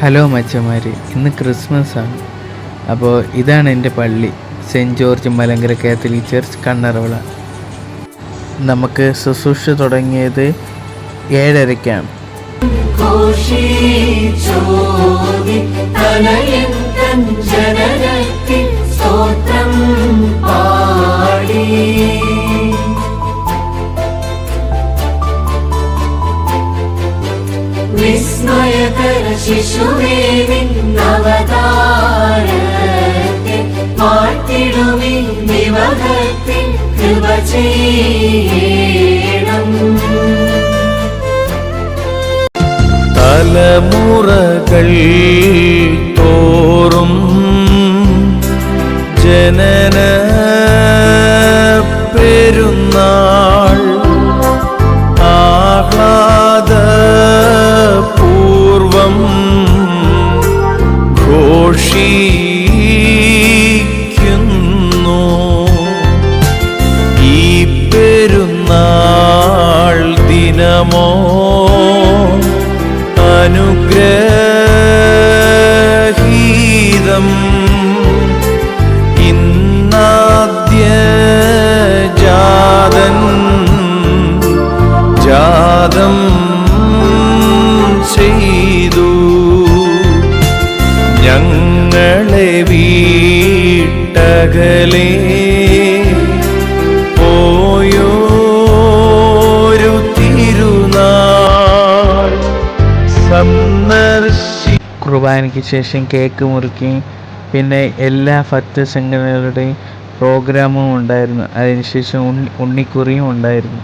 Hello മച്ചമാര് ഇന്ന് Christmas ആണ് അപ്പോൾ ഇതാണ് എന്റെ പള്ളി saint George Malankara Catholic church Kannaravila. നമുക്ക് ശുശ്രൂഷ തുടങ്ങിയത് ഏഴരയ്ക്കാണ്. തനയന്തൻ ജനനത്തിൽ വിസ്മയകര ശിശുവേ നിന്നവതാരത്തെ വാഴ്ത്തിടുമി വിവഹത്തിൽ കൃപ ചെയ്യണം. തലമുറകൾ തോറും ജനന ദിനമോ അനുഗ്രഹീതം ഇന്നാദ്യ ജാതൻ ജാതം ചെയ്തു. ഞങ്ങളെ വീട്ടകലേ കുർബാനയ്ക്ക് ശേഷം കേക്ക് മുറുക്കി പിന്നെ എല്ലാ ഭക്ത സംഘടനകളുടെയും പ്രോഗ്രാമും ഉണ്ടായിരുന്നു. അതിനുശേഷം ഉണ്ണി ഉണ്ണിക്കുറിയും ഉണ്ടായിരുന്നു.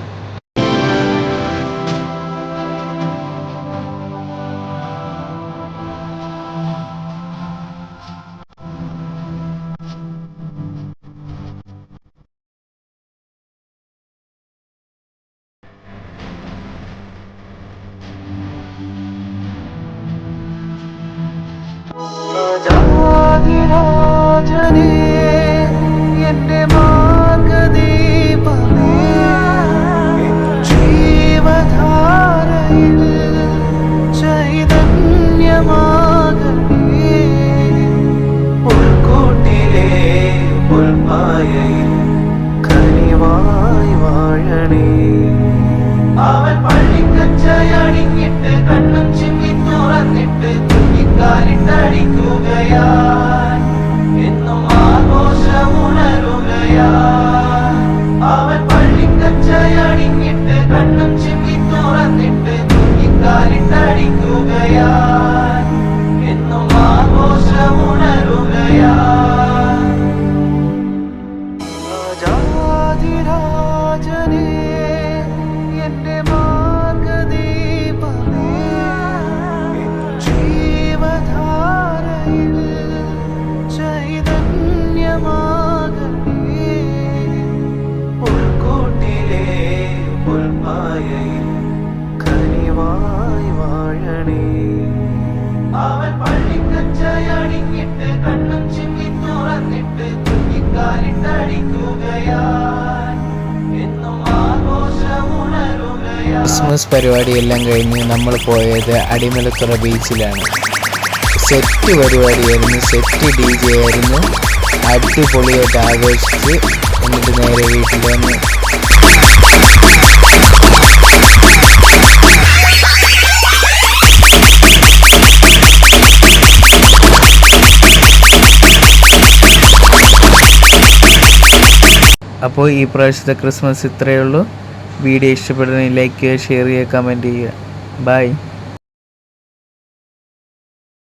ക്രിസ്മസ് പരിപാടിയെല്ലാം കഴിഞ്ഞ് നമ്മൾ പോയത് അടിമലത്തുറ ബീച്ചിലാണ്. സെറ്റ് പരിപാടിയായിരുന്നു സെറ്റ് ഡി ജെ ആയിരുന്നു. അടിപൊളിയായിട്ട് ആഘോഷിച്ച് എന്നിട്ട് നേരെ വീട്ടിൽ വന്ന്. അപ്പോൾ ഈ പ്രാവശ്യത്തെ ക്രിസ്മസ് ഇത്രയേ ഉള്ളൂ. വീഡിയോ ഇഷ്ടപ്പെടുന്ന ലൈക്ക് ചെയ്യുക ഷെയർ ചെയ്യുക. കമന്റ് ചെയ്യുക ബൈ